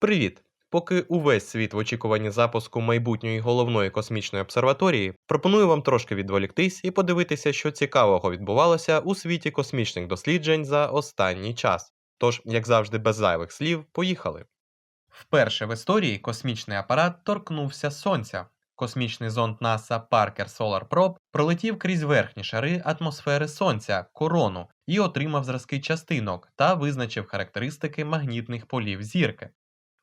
Привіт! Поки увесь світ в очікуванні запуску майбутньої головної космічної обсерваторії, пропоную вам трошки відволіктись і подивитися, що цікавого відбувалося у світі космічних досліджень за останній час. Тож, як завжди, без зайвих слів, поїхали. Вперше в історії космічний апарат торкнувся Сонця. Космічний зонд НАСА Parker Solar Probe пролетів крізь верхні шари атмосфери Сонця, корону, і отримав зразки частинок та визначив характеристики магнітних полів зірки.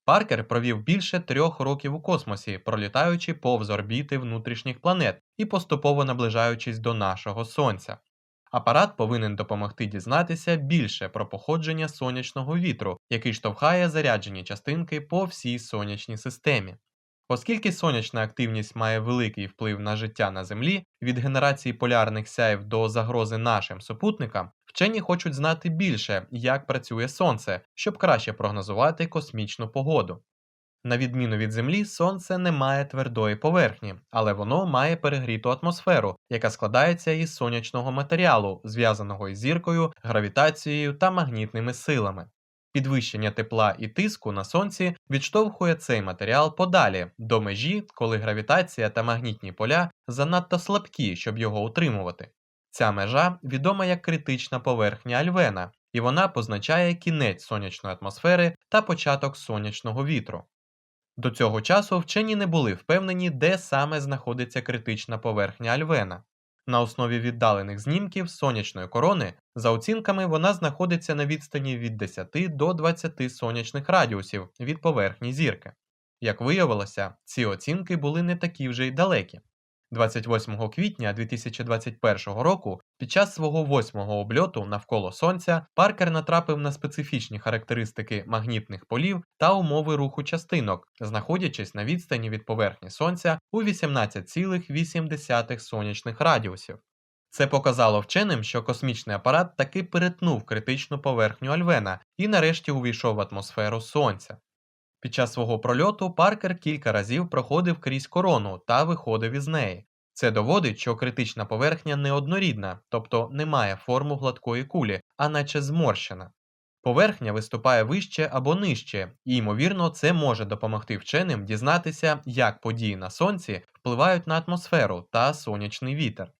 Паркер провів більше трьох років у космосі, пролітаючи повз орбіти внутрішніх планет і поступово наближаючись до нашого Сонця. Апарат повинен допомогти дізнатися більше про походження сонячного вітру, який штовхає заряджені частинки по всій сонячній системі. Оскільки сонячна активність має великий вплив на життя на Землі, від генерації полярних сяїв до загрози нашим супутникам, вчені хочуть знати більше, як працює Сонце, щоб краще прогнозувати космічну погоду. На відміну від Землі, Сонце не має твердої поверхні, але воно має перегріту атмосферу, яка складається із сонячного матеріалу, зв'язаного із зіркою, гравітацією та магнітними силами. Підвищення тепла і тиску на сонці відштовхує цей матеріал подалі до межі, коли гравітація та магнітні поля занадто слабкі, щоб його утримувати. Ця межа відома як критична поверхня Альвена, і вона позначає кінець сонячної атмосфери та початок сонячного вітру. До цього часу вчені не були впевнені, де саме знаходиться критична поверхня Альвена. На основі віддалених знімків сонячної корони, за оцінками, вона знаходиться на відстані від 10 до 20 сонячних радіусів від поверхні зірки. Як виявилося, ці оцінки були не такі вже й далекі. 28 квітня 2021 року під час свого восьмого обльоту навколо Сонця Паркер натрапив на специфічні характеристики магнітних полів та умови руху частинок, знаходячись на відстані від поверхні Сонця у 18,8 сонячних радіусів. Це показало вченим, що космічний апарат таки перетнув критичну поверхню Альвена і нарешті увійшов в атмосферу Сонця. Під час свого прольоту Паркер кілька разів проходив крізь корону та виходив із неї. Це доводить, що критична поверхня неоднорідна, тобто не має форму гладкої кулі, а наче зморщена. Поверхня виступає вище або нижче, і, ймовірно, це може допомогти вченим дізнатися, як події на сонці впливають на атмосферу та сонячний вітер.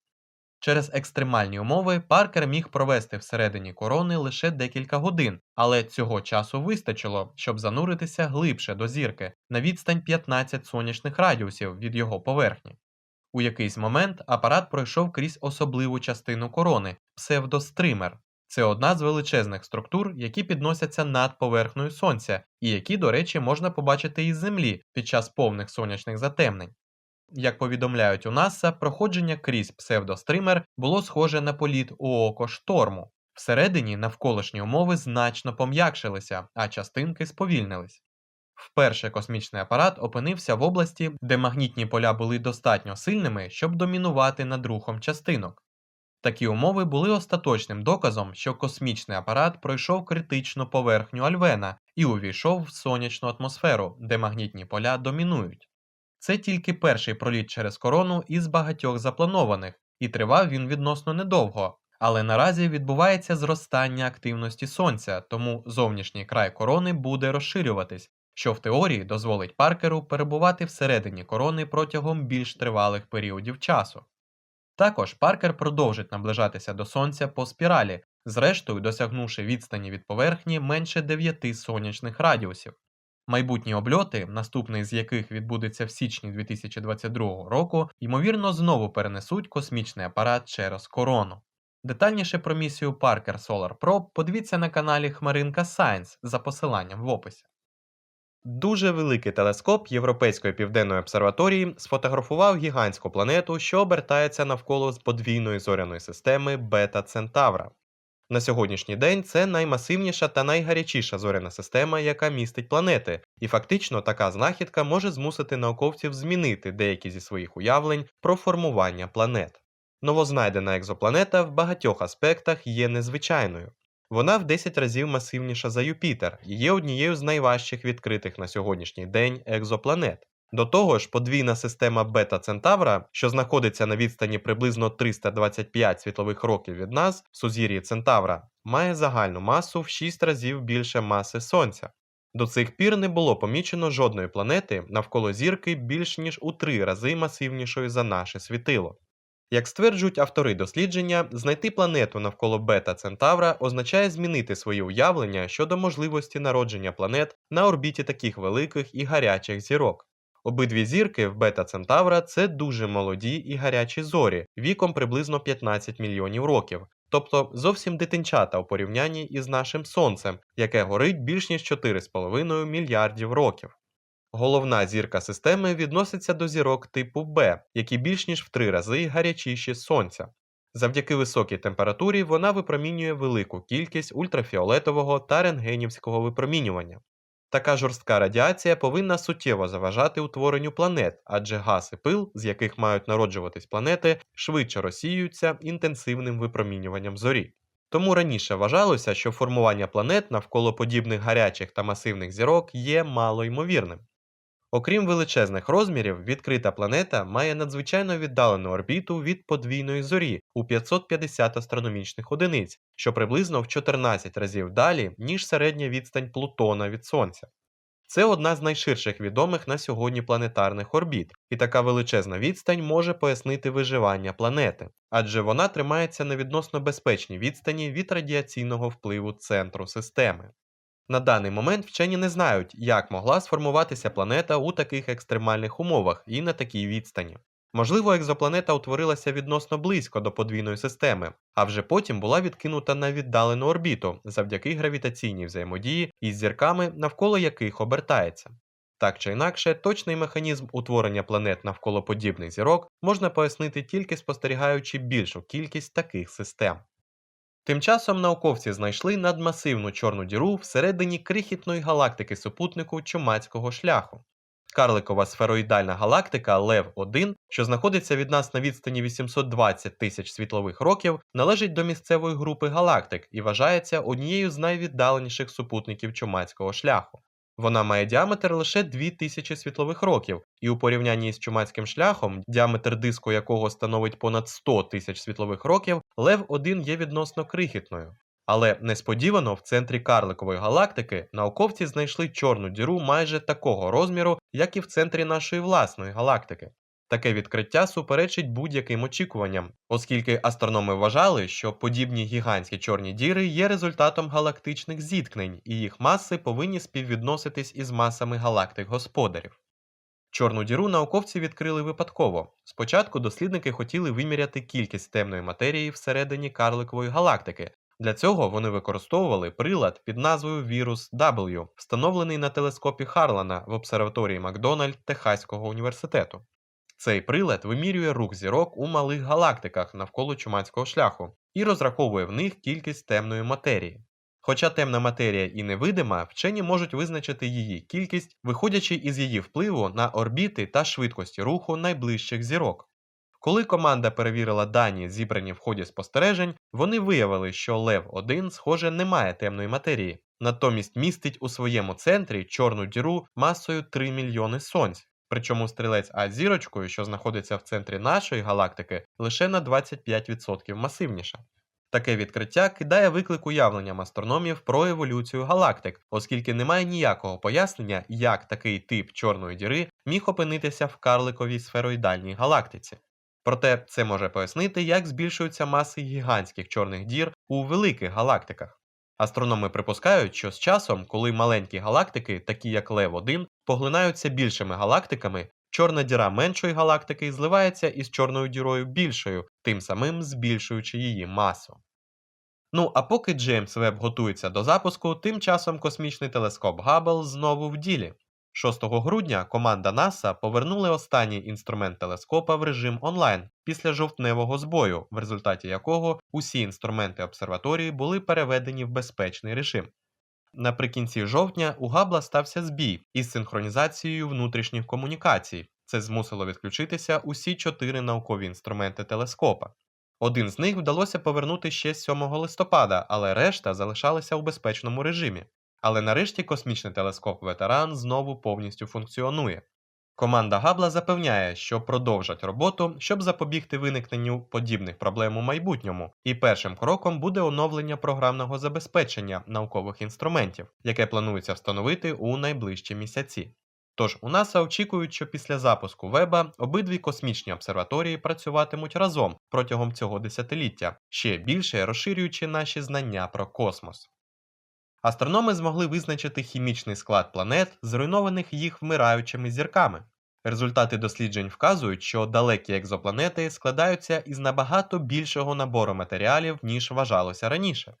Через екстремальні умови Паркер міг провести всередині корони лише декілька годин, але цього часу вистачило, щоб зануритися глибше до зірки на відстань 15 сонячних радіусів від його поверхні. У якийсь момент апарат пройшов крізь особливу частину корони псевдостример. Це одна з величезних структур, які підносяться над поверхнею сонця, і які, до речі, можна побачити із Землі під час повних сонячних затемнень. Як повідомляють у НАСА, проходження крізь псевдостример було схоже на політ у око шторму. Всередині навколишні умови значно пом'якшилися, а частинки сповільнились. Вперше космічний апарат опинився в області, де магнітні поля були достатньо сильними, щоб домінувати над рухом частинок. Такі умови були остаточним доказом, що космічний апарат пройшов критичну поверхню Альвена і увійшов в сонячну атмосферу, де магнітні поля домінують. Це тільки перший проліт через корону із багатьох запланованих, і тривав він відносно недовго, але наразі відбувається зростання активності сонця, тому зовнішній край корони буде розширюватись, що в теорії дозволить Паркеру перебувати всередині корони протягом більш тривалих періодів часу. Також Паркер продовжить наближатися до сонця по спіралі, зрештою досягнувши відстані від поверхні менше 9 сонячних радіусів. Майбутні обльоти, наступний з яких відбудеться в січні 2022 року, ймовірно, знову перенесуть космічний апарат через корону. Детальніше про місію Parker Solar Probe подивіться на каналі Хмаринка Science за посиланням в описі. Дуже великий телескоп Європейської південної обсерваторії сфотографував гігантську планету, що обертається навколо з подвійної зоряної системи Бета Центавра. На сьогоднішній день це наймасивніша та найгарячіша зоряна система, яка містить планети, і фактично така знахідка може змусити науковців змінити деякі зі своїх уявлень про формування планет. Новознайдена екзопланета в багатьох аспектах є незвичайною. Вона в 10 разів масивніша за Юпітер і є однією з найважчих відкритих на сьогоднішній день екзопланет. До того ж, подвійна система Бета Центавра, що знаходиться на відстані приблизно 325 світлових років від нас, в сузір'ї Центавра, має загальну масу в 6 разів більше маси Сонця. До цих пір не було помічено жодної планети навколо зірки більш ніж у три рази масивнішої за наше світило. Як стверджують автори дослідження, знайти планету навколо бета Центавра означає змінити свої уявлення щодо можливості народження планет на орбіті таких великих і гарячих зірок. Обидві зірки в бета Центавра це дуже молоді і гарячі зорі віком приблизно 15 мільйонів років, тобто зовсім дитинчата у порівнянні із нашим Сонцем, яке горить більш ніж 4,5 мільярдів років. Головна зірка системи відноситься до зірок типу Б, які більш ніж в три рази гарячіші Сонця. Завдяки високій температурі вона випромінює велику кількість ультрафіолетового та рентгенівського випромінювання. Така жорстка радіація повинна суттєво заважати утворенню планет, адже газ і пил, з яких мають народжуватись планети, швидше розсіюються інтенсивним випромінюванням зорі. Тому раніше вважалося, що формування планет навколо подібних гарячих та масивних зірок є малоймовірним. Окрім величезних розмірів, відкрита планета має надзвичайно віддалену орбіту від подвійної зорі у 550 астрономічних одиниць, що приблизно в 14 разів далі, ніж середня відстань Плутона від Сонця. Це одна з найширших відомих на сьогодні планетарних орбіт, і така величезна відстань може пояснити виживання планети, адже вона тримається на відносно безпечній відстані від радіаційного впливу центру системи. На даний момент вчені не знають, як могла сформуватися планета у таких екстремальних умовах і на такій відстані. Можливо, екзопланета утворилася відносно близько до подвійної системи, а вже потім була відкинута на віддалену орбіту завдяки гравітаційній взаємодії із зірками, навколо яких обертається. Так чи інакше, точний механізм утворення планет навколо подібних зірок можна пояснити тільки спостерігаючи більшу кількість таких систем. Тим часом науковці знайшли надмасивну чорну діру всередині крихітної галактики супутнику чумацького шляху. Карликова сфероїдальна галактика Лев 1, що знаходиться від нас на відстані 820 тисяч світлових років, належить до місцевої групи галактик і вважається однією з найвіддаленіших супутників чумацького шляху. Вона має діаметр лише 2000 світлових років, і у порівнянні з чумацьким шляхом, діаметр диску якого становить понад 100 тисяч світлових років, Лев 1 є відносно крихітною. Але несподівано в центрі карликової галактики науковці знайшли чорну діру майже такого розміру, як і в центрі нашої власної галактики. Таке відкриття суперечить будь-яким очікуванням, оскільки астрономи вважали, що подібні гігантські чорні діри є результатом галактичних зіткнень, і їх маси повинні співвідноситись із масами галактик господарів. Чорну діру науковці відкрили випадково. Спочатку дослідники хотіли виміряти кількість темної матерії всередині карликової галактики. Для цього вони використовували прилад під назвою Virus W, встановлений на телескопі Харлана в обсерваторії Макдональд Техаського університету. Цей прилад вимірює рух зірок у малих галактиках навколо чумацького шляху і розраховує в них кількість темної матерії. Хоча темна матерія і невидима, вчені можуть визначити її кількість, виходячи із її впливу на орбіти та швидкості руху найближчих зірок. Коли команда перевірила дані, зібрані в ході спостережень, вони виявили, що Лев 1, схоже, не має темної матерії, натомість містить у своєму центрі чорну діру масою 3 мільйони сонць. Причому стрілець А зірочкою, що знаходиться в центрі нашої галактики, лише на 25% масивніша. Таке відкриття кидає виклик уявленням астрономів про еволюцію галактик, оскільки немає ніякого пояснення, як такий тип чорної діри міг опинитися в карликовій сфероїдальній галактиці. Проте це може пояснити, як збільшуються маси гігантських чорних дір у великих галактиках. Астрономи припускають, що з часом, коли маленькі галактики, такі як Лев 1, поглинаються більшими галактиками, чорна діра меншої галактики зливається із чорною дірою більшою, тим самим збільшуючи її масу. Ну а поки Джеймс Веб готується до запуску, тим часом космічний телескоп Габбл знову в ділі. 6 грудня команда НАСА повернули останній інструмент телескопа в режим онлайн після жовтневого збою, в результаті якого усі інструменти обсерваторії були переведені в безпечний режим. Наприкінці жовтня у Габла стався збій із синхронізацією внутрішніх комунікацій. Це змусило відключитися усі чотири наукові інструменти телескопа. Один з них вдалося повернути ще 7 листопада, але решта залишалися у безпечному режимі. Але нарешті космічний телескоп Ветеран знову повністю функціонує. Команда Габла запевняє, що продовжать роботу, щоб запобігти виникненню подібних проблем у майбутньому, і першим кроком буде оновлення програмного забезпечення наукових інструментів, яке планується встановити у найближчі місяці. Тож у НАСА очікують, що після запуску веба обидві космічні обсерваторії працюватимуть разом протягом цього десятиліття, ще більше розширюючи наші знання про космос. Астрономи змогли визначити хімічний склад планет, зруйнованих їх вмираючими зірками. Результати досліджень вказують, що далекі екзопланети складаються із набагато більшого набору матеріалів, ніж вважалося раніше.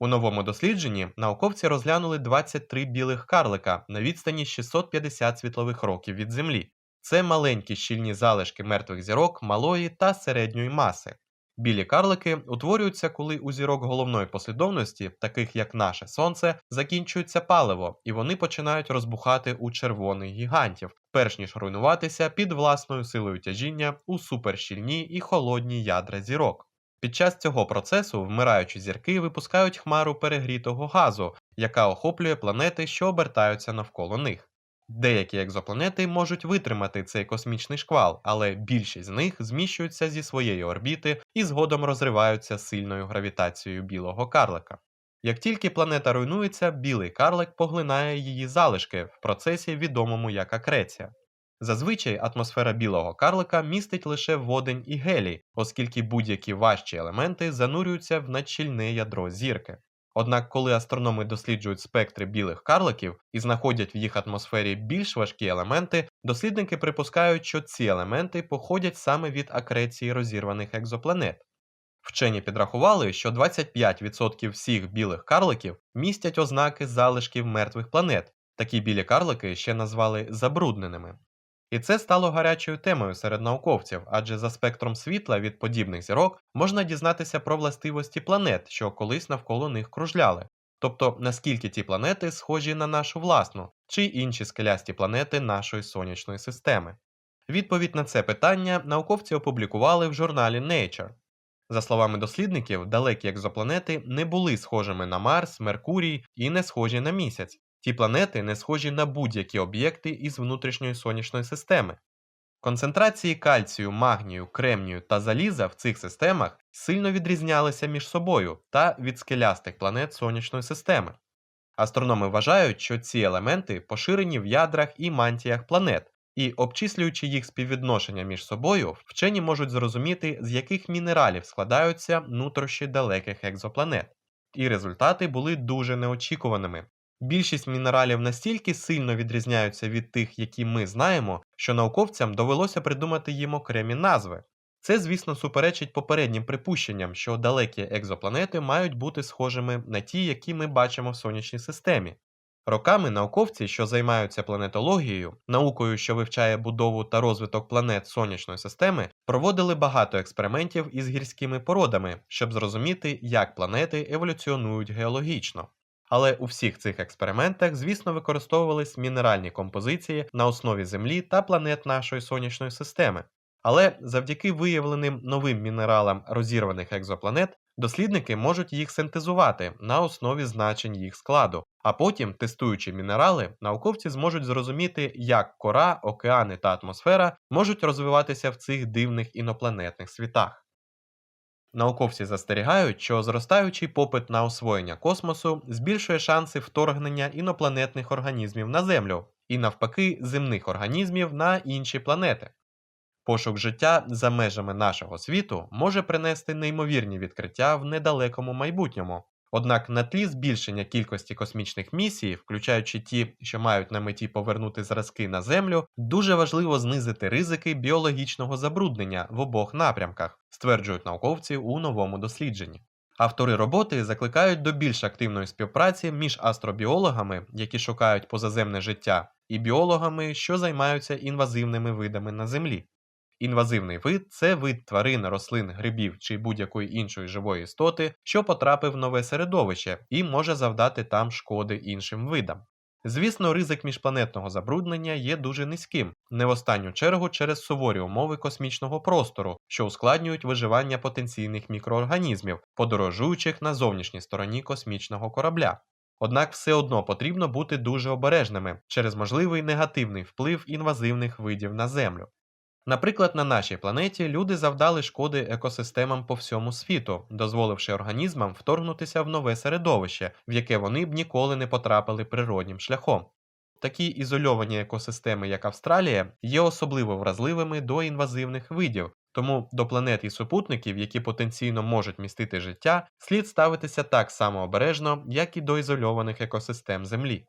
У новому дослідженні науковці розглянули 23 білих карлика на відстані 650 світлових років від Землі. Це маленькі щільні залишки мертвих зірок малої та середньої маси. Білі карлики утворюються, коли у зірок головної послідовності, таких як наше Сонце, закінчується паливо, і вони починають розбухати у червоних гігантів, перш ніж руйнуватися під власною силою тяжіння у суперщільні і холодні ядра зірок. Під час цього процесу вмираючі зірки випускають хмару перегрітого газу, яка охоплює планети, що обертаються навколо них. Деякі екзопланети можуть витримати цей космічний шквал, але більшість з них зміщуються зі своєї орбіти і згодом розриваються сильною гравітацією білого карлика. Як тільки планета руйнується, білий карлик поглинає її залишки в процесі, відомому як акреція. Зазвичай атмосфера білого карлика містить лише водень і гелій, оскільки будь-які важчі елементи занурюються в надщільне ядро зірки. Однак, коли астрономи досліджують спектри білих карликів і знаходять в їх атмосфері більш важкі елементи, дослідники припускають, що ці елементи походять саме від акреції розірваних екзопланет. Вчені підрахували, що 25% всіх білих карликів містять ознаки залишків мертвих планет. Такі білі карлики ще назвали забрудненими. І це стало гарячою темою серед науковців, адже за спектром світла від подібних зірок можна дізнатися про властивості планет, що колись навколо них кружляли, тобто наскільки ті планети схожі на нашу власну чи інші скелясті планети нашої сонячної системи. Відповідь на це питання науковці опублікували в журналі Nature. За словами дослідників, далекі екзопланети не були схожими на Марс, Меркурій і не схожі на місяць. Ті планети не схожі на будь-які об'єкти із внутрішньої сонячної системи. Концентрації кальцію, магнію, кремнію та заліза в цих системах сильно відрізнялися між собою та від скелястих планет сонячної системи. Астрономи вважають, що ці елементи поширені в ядрах і мантіях планет, і, обчислюючи їх співвідношення між собою, вчені можуть зрозуміти, з яких мінералів складаються нутрощі далеких екзопланет. І результати були дуже неочікуваними. Більшість мінералів настільки сильно відрізняються від тих, які ми знаємо, що науковцям довелося придумати їм окремі назви. Це, звісно, суперечить попереднім припущенням, що далекі екзопланети мають бути схожими на ті, які ми бачимо в сонячній системі. Роками науковці, що займаються планетологією, наукою, що вивчає будову та розвиток планет сонячної системи, проводили багато експериментів із гірськими породами, щоб зрозуміти, як планети еволюціонують геологічно. Але у всіх цих експериментах, звісно, використовувались мінеральні композиції на основі Землі та планет нашої сонячної системи. Але завдяки виявленим новим мінералам розірваних екзопланет, дослідники можуть їх синтезувати на основі значень їх складу, а потім, тестуючи мінерали, науковці зможуть зрозуміти, як кора, океани та атмосфера можуть розвиватися в цих дивних інопланетних світах. Науковці застерігають, що зростаючий попит на освоєння космосу збільшує шанси вторгнення інопланетних організмів на Землю і, навпаки, земних організмів на інші планети. Пошук життя за межами нашого світу може принести неймовірні відкриття в недалекому майбутньому. Однак на тлі збільшення кількості космічних місій, включаючи ті, що мають на меті повернути зразки на Землю, дуже важливо знизити ризики біологічного забруднення в обох напрямках, стверджують науковці у новому дослідженні. Автори роботи закликають до більш активної співпраці між астробіологами, які шукають позаземне життя, і біологами, що займаються інвазивними видами на Землі. Інвазивний вид це вид тварин, рослин, грибів чи будь-якої іншої живої істоти, що потрапив в нове середовище і може завдати там шкоди іншим видам. Звісно, ризик міжпланетного забруднення є дуже низьким, не в останню чергу через суворі умови космічного простору, що ускладнюють виживання потенційних мікроорганізмів, подорожуючих на зовнішній стороні космічного корабля. Однак все одно потрібно бути дуже обережними через можливий негативний вплив інвазивних видів на Землю. Наприклад, на нашій планеті люди завдали шкоди екосистемам по всьому світу, дозволивши організмам вторгнутися в нове середовище, в яке вони б ніколи не потрапили природнім шляхом. Такі ізольовані екосистеми, як Австралія, є особливо вразливими до інвазивних видів, тому до планет і супутників, які потенційно можуть містити життя, слід ставитися так само обережно, як і до ізольованих екосистем Землі.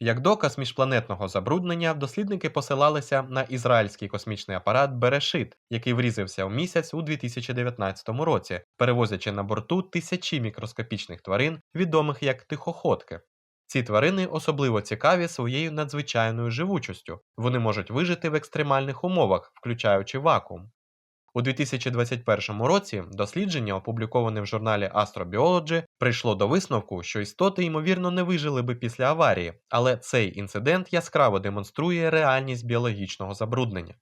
Як доказ міжпланетного забруднення, дослідники посилалися на ізраїльський космічний апарат Берешит, який врізався в місяць у 2019 році, перевозячи на борту тисячі мікроскопічних тварин, відомих як тихоходки. Ці тварини особливо цікаві своєю надзвичайною живучістю. Вони можуть вижити в екстремальних умовах, включаючи вакуум. У 2021 році дослідження, опубліковане в журналі Astrobiology, прийшло до висновку, що істоти ймовірно не вижили би після аварії, але цей інцидент яскраво демонструє реальність біологічного забруднення.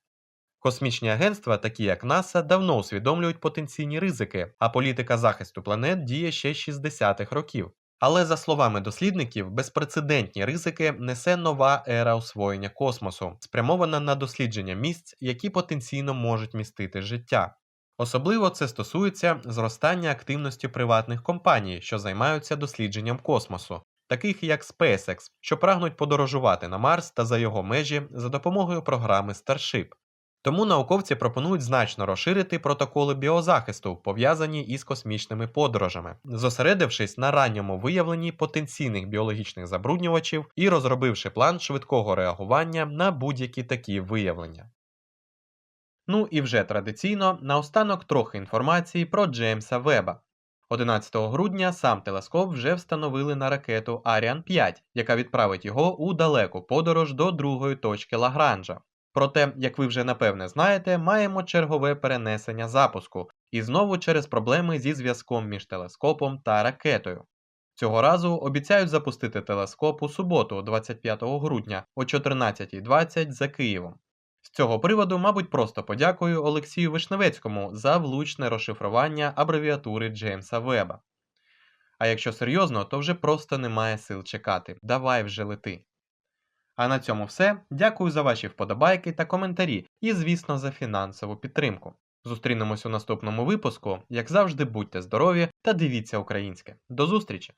Космічні агентства, такі як НАСА, давно усвідомлюють потенційні ризики, а політика захисту планет діє ще з 60-х років. Але, за словами дослідників, безпрецедентні ризики несе нова ера освоєння космосу, спрямована на дослідження місць, які потенційно можуть містити життя. Особливо це стосується зростання активності приватних компаній, що займаються дослідженням космосу, таких як SpaceX, що прагнуть подорожувати на Марс та за його межі за допомогою програми Starship. Тому науковці пропонують значно розширити протоколи біозахисту, пов'язані із космічними подорожами, зосередившись на ранньому виявленні потенційних біологічних забруднювачів і розробивши план швидкого реагування на будь-які такі виявлення. Ну і вже традиційно наостанок трохи інформації про Джеймса Веба. 11 грудня сам телескоп вже встановили на ракету Ariane 5, яка відправить його у далеку подорож до другої точки Лагранжа. Проте, як ви вже напевне знаєте, маємо чергове перенесення запуску, і знову через проблеми зі зв'язком між телескопом та ракетою. Цього разу обіцяють запустити телескоп у суботу, 25 грудня о 14.20 за Києвом. З цього приводу, мабуть, просто подякую Олексію Вишневецькому за влучне розшифрування абревіатури Джеймса Веба. А якщо серйозно, то вже просто немає сил чекати. Давай вже лети. А на цьому все. Дякую за ваші вподобайки та коментарі і, звісно, за фінансову підтримку. Зустрінемось у наступному випуску. Як завжди, будьте здорові та дивіться українське. До зустрічі!